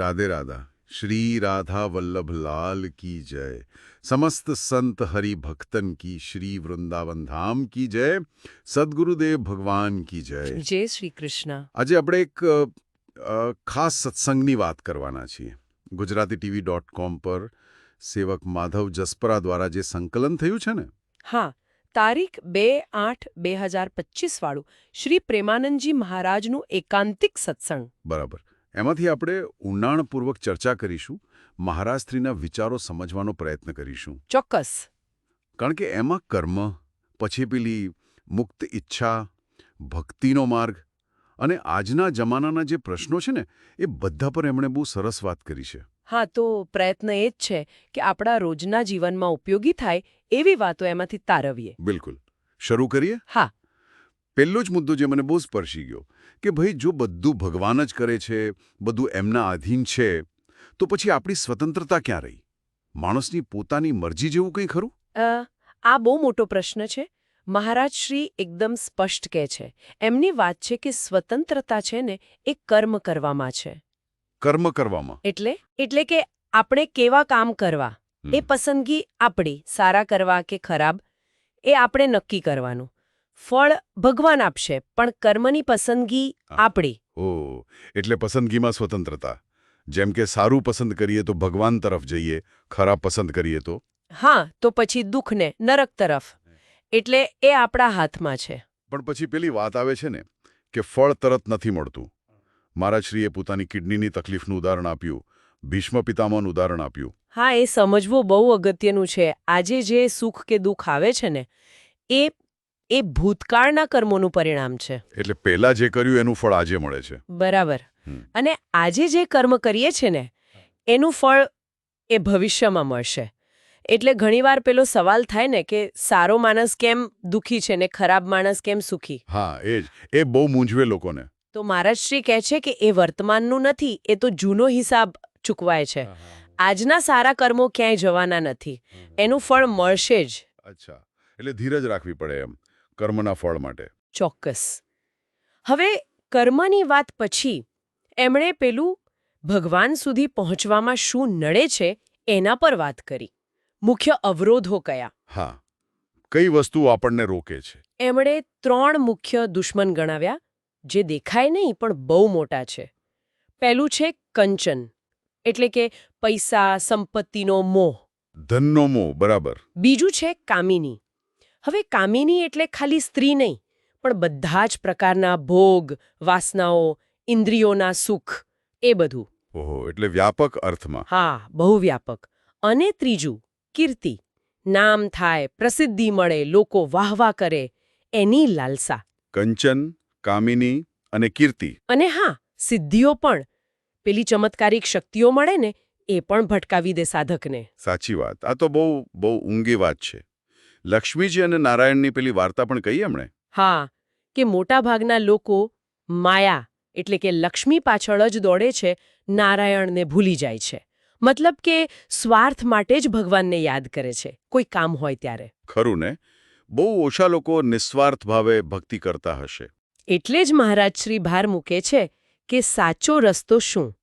રાધે રાધા શ્રી રાધા વલ્લભ લાલ કી જય સમસ્ત સંત હરિભક્તન કી શ્રી વૃંદાવન ધામ કી જય સદગુરુદેવ ભગવાન કી જય જય શ્રી કૃષ્ણ આજે આપણે એક ખાસ સત્સંગની વાત કરવાના છીએ। ગુજરાતી ટીવી ડોટ કોમ પર સેવક માધવ જસપરા દ્વારા જે સંકલન થયું છે ને? હા તારીખ બે આઠ બે હજાર પચીસ વાળું શ્રી પ્રેમાનંદજી મહારાજનું એકાંતિક સત્સંગ. બરાબર. એમાંથી આપણે ઊંડાણપૂર્વક ચર્ચા કરીશું મહારાજશ્રીના વિચારો સમજવાનો પ્રયત્ન કરીશું. ચોક્કસ. કારણ કે એમાં કર્મ પછી પેલી મુક્ત ઈચ્છા ભક્તિનો માર્ગ અને આજના જમાનાના જે પ્રશ્નો છે ને એ બધા પર એમણે બહુ સરસ વાત કરી છે. હા તો પ્રયત્ન એ જ છે કે આપણા રોજના જીવનમાં ઉપયોગી થાય એવી વાતો એમાંથી તારવીએ. બિલકુલ. શરૂ કરીએ? હા. પહેલો જ મુદ્દો જે મને બહુ સ્પર્શી ગયો કે ભાઈ જો બધું ભગવાન જ કરે છે બધું એમના આધીન છે તો પછી આપણી સ્વતંત્રતા ક્યાં રહી? માણસની પોતાની મરજી જેવું કંઈ ખરું? આ બહુ મોટો પ્રશ્ન છે. મહારાજ શ્રી એકદમ સ્પષ્ટ કહે છે. એમની વાત છે કે સ્વતંત્રતા છે ને એ કર્મ કરવામાં છે. કર્મ કરવામાં. એટલે એટલે કે આપણે કેવા કામ કરવા? એ પસંદગી આપણી સારા કરવા કે ખરાબ? એ આપણે નક્કી કરવાનું. ફળ ભગવાન આપશે પણ કર્મની પસંદગી આપણી. ઓ એટલે પસંદગીમાં સ્વતંત્રતા. જેમ કે સારું પસંદ કરીએ તો ભગવાન તરફ જઈએ ખરાબ પસંદ કરીએ તો? હા તો પછી દુઃખને નરક તરફ. એટલે એ આપણા હાથમાં છે. પણ પછી પેલી વાત આવે છે ને કે ફળ તરત નથી મળતું. મહારાજશ્રીએ પોતાની કિડનીની તકલીફનું ઉદાહરણ આપ્યું ભીષ્મ પિતામાનું ઉદાહરણ આપ્યું. હા એ સમજવું બહુ અગત્યનું છે. આજે જે સુખ કે દુઃખ આવે છે ને એ એ ભૂતકાળના કર્મોનું પરિણામ છે. એટલે પહેલા જે કર્યું એનું ફળ આજે મળે છે. બરાબર. અને આજે જે કર્મ કરીએ છે ને એનું ફળ એ ભવિષ્યમાં મળશે. એટલે ઘણીવાર પેલો સવાલ થાય ને કે સારો માણસ કેમ દુખી છે ને ખરાબ માણસ કેમ સુખી? હા એ જ એ બહુ મૂંઝવે લોકોને. તો મહારાજશ્રી કહે છે કે એ વર્તમાનનું નથી એ તો જૂનો હિસાબ ચૂકવાય છે. આજના સારા કર્મો ક્યાંય જવાના નથી. એનું ફળ મળશે જ. અચ્છા. એટલે ધીરજ રાખવી પડે એમ. કર્મના ફળ માટે. ચોક્કસ. હવે કર્મની વાત પછી એમણે પેલું ભગવાન સુધી પહોંચવામાં શું નડે છે એના પર વાત કરી. મુખ્ય અવરોધો કયા? હા. કઈ વસ્તુ આપણને રોકે છે? એમણે ત્રણ મુખ્ય દુશ્મન ગણાવ્યા જે દેખાય નહીં પણ બહુ મોટા છે. પહેલું છે કંચન એટલે કે પૈસા સંપત્તિનો મોહ. ધનનો મોહ બરાબર. બીજું છે કામિની. હવે કામિની એટલે ખાલી સ્ત્રી નહીં પણ બધા જ પ્રકારના ભોગ વાસનાઓ ઇન્દ્રિયોના સુખ એ બધું. ઓહો એટલે વ્યાપક અર્થમાં. હા બહુ વ્યાપક અને ત્રીજું કીર્તિ. નામ થાય પ્રસિદ્ધિ મળે લોકો વાહવા કરે એની લાલસા. કંચન કામિની અને કીર્તિ. અને હા સિદ્ધિઓ પણ. પેલી ચમત્કારિક શક્તિઓ મળે ને એ પણ ભટકાવી દે સાધકને. સાચી વાત. આ તો બહુ બહુ ઊંઘી વાત છે. લક્ષ્મીજી અને નારાયણની પેલી વાર્તા પણ કહી એમણે? હા કે મોટાભાગના લોકો માયા એટલે કે લક્ષ્મી પાછળ જ દોડે છે નારાયણને ભૂલી જાય છે. મતલબ કે સ્વાર્થ માટે જ ભગવાનને યાદ કરે છે કોઈ કામ હોય ત્યારે. ખરું ને? બહુ ઓછા લોકો નિસ્વાર્થ ભાવે ભક્તિ કરતા હશે. એટલે જ મહારાજ શ્રી ભાર મૂકે છે કે સાચો રસ્તો શું?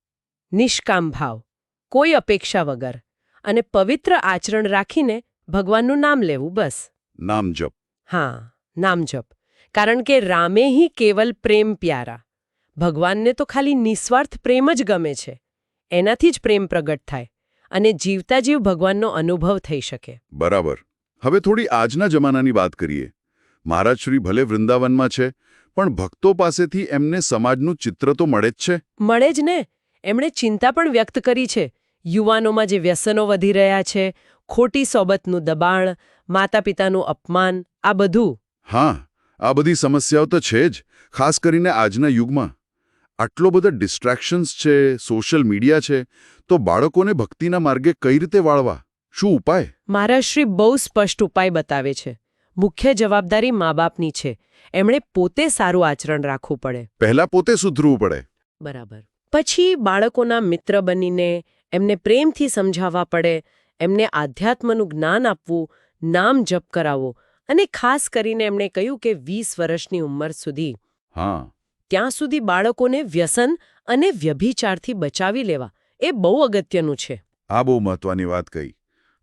નિષ્કામ ભાવ કોઈ અપેક્ષા વગર. અને પવિત્ર આચરણ રાખીને ભગવાનનું નામ લેવું બસ. નામ જપ હા નામ જપ કારણ કે રામે હી કેવલ પ્રેમ પ્યારા. ભગવાનને તો ખાલી નિસ્વાર્થ પ્રેમ જ ગમે છે. એનાથી જ પ્રેમ પ્રગટ થાય અને જીવતા જીવ ભગવાનનો અનુભવ થઈ શકે. બરાબર. હવે થોડી આજના જમાનાની વાત કરીએ. મહારાજશ્રી ભલે વૃંદાવનમાં છે પણ ભક્તો પાસેથી એમને સમાજનું ચિત્ર તો મળે જ છે? મળે જ ને. એમણે ચિંતા પણ વ્યક્ત કરી છે. યુવાનોમાં જે વ્યસનો વધી રહ્યા છે ખોટી સોબતનું દબાણ માતા પિતાનું અપમાન આ બધું. હા આ બધી સમસ્યાઓ તો છે જ ખાસ કરીને આજના યુગમાં. આટલો બધો ડિસ્ટ્રેક્શન્સ છે સોશિયલ મીડિયા છે તો બાળકોને ભક્તિના માર્ગે કઈ રીતે વાળવા? શું ઉપાય? મહારાશ્રી બહુ સ્પષ્ટ ઉપાય બતાવે છે. મુખ્ય જવાબદારી મા બાપની છે. એમણે પોતે સારું આચરણ રાખવું પડે. પહેલા પોતે સુધરવું પડે. બરાબર. પછી બાળકોના મિત્ર બનીને એમને પ્રેમથી સમજાવવા પડે એમને આધ્યાત્મનું જ્ઞાન આપવું નામ જપ કરાવો અને ખાસ કરીને એમણે કહ્યું કે વીસ વર્ષની ઉંમર સુધી. હા. ત્યાં સુધી બાળકોને વ્યસન અને વ્યભિચારથી બચાવી લેવા એ બહુ અગત્યનું છે. આ બહુ મહત્વની વાત કહી.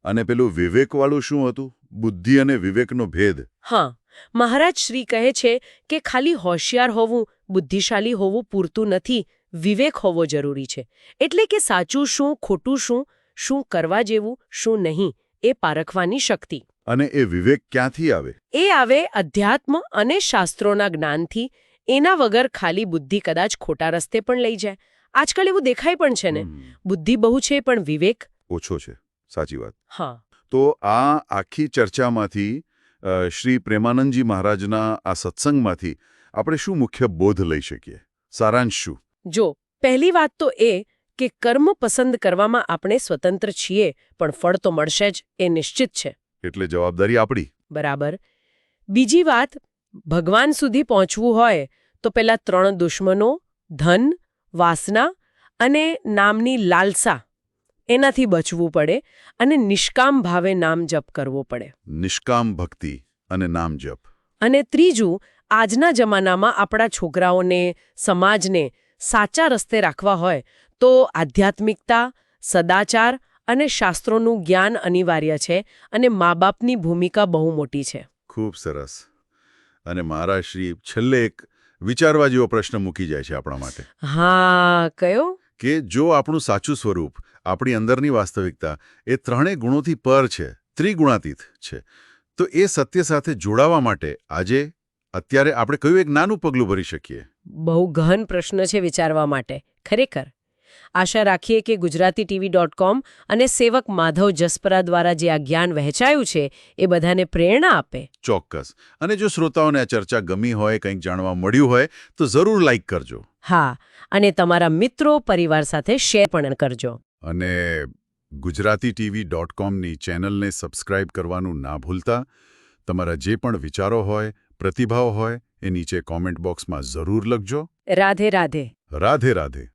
અને પેલું વિવેકવાળું શું હતું? બુદ્ધિ અને વિવેકનો ભેદ. હા મહારાજ શ્રી કહે છે કે ખાલી હોશિયાર હોવું બુદ્ધિશાળી હોવું પૂરતું નથી વિવેક હોવો જરૂરી છે. એટલે કે સાચું શું ખોટું શું શું કરવા જેવું શું નહીં એ પારખવાની શક્તિ. અને એ વિવેક ક્યાંથી આવે? એ આવે અધ્યાત્મ અને શાસ્ત્રોના જ્ઞાનથી. એના વગર ખાલી બુદ્ધિ કદાચ ખોટા રસ્તે પણ લઈ જાય. આજકાલ એવું દેખાય પણ છે ને. બુદ્ધિ બહુ છે પણ વિવેક ઓછો છે. સાચી વાત. હા. તો આ આખી ચર્ચામાંથી શ્રી પ્રેમાનંદજી મહારાજના આ સત્સંગમાંથી આપણે શું મુખ્ય બોધ લઈ શકીએ? સારાંશ શું? જો પહેલી વાત તો એ કે કર્મ પસંદ કરવામાં આપણે સ્વતંત્ર છીએ પણ ફળ તો મળશે જ એ નિશ્ચિત છે. એટલે જવાબદારી આપણી. બરાબર. બીજી વાત ભગવાન સુધી પહોંચવું હોય તો પેલા ત્રણ દુશ્મનો ધન વાસના અને નામની લાલસા એનાથી બચવું પડે અને નિષ્કામ ભાવે નામ જપ કરવો પડે. નિષ્કામ ભક્તિ અને નામ જપ. અને ત્રીજું આજના જમાનામાં આપણા છોકરાઓને સમાજને સાચા રસ્તે રાખવા હોય તો આધ્યાત્મિકતા સદાચાર અને શાસ્ત્રોનું જ્ઞાન અનિવાર્ય છે અને મા બાપની ભૂમિકા બહુ મોટી છે. ખૂબ સરસ. અને મારા શ્રી છેલ્લે એક વિચારવા જેવો પ્રશ્ન મૂકી જાય છે આપણા માટે. હા કયો? કે જો આપણું સાચું સ્વરૂપ આપણી અંદરની વાસ્તવિકતા એ ત્રણેય ગુણોથી પર છે ત્રિગુણાતીત છે તો એ સત્ય સાથે જોડાવા માટે આજે અત્યારે આપણે કયું એક નાનું પગલું ભરી શકીએ? બહુ ગહન પ્રશ્ન છે વિચારવા માટે. ખરેખર. આશા રાખીએ કે ગુજરાતી ટીવી ડોટ કોમ અને સેવક માધવ જસપરા દ્વારા જે આ જ્ઞાન વહેંચાયું છે એ બધાને પ્રેરણા આપે. ચોક્કસ. અને જો શ્રોતાઓને આ ચર્ચા ગમી હોય કંઈક જાણવા મળ્યું હોય તો જરૂર લાઈક કરજો. હા અને તમારા મિત્રો પરિવાર સાથે શેર પણ કરજો. અને ગુજરાતી ટીવી ડોટ કોમની ચેનલને સબસ્ક્રાઇબ કરવાનું ના ભૂલતા. તમારા જે પણ વિચારો હોય પ્રતિભાવ હોય એ નીચે કોમેન્ટ બોક્સમાં જરૂર લખજો. રાધે રાધે. રાધે રાધે.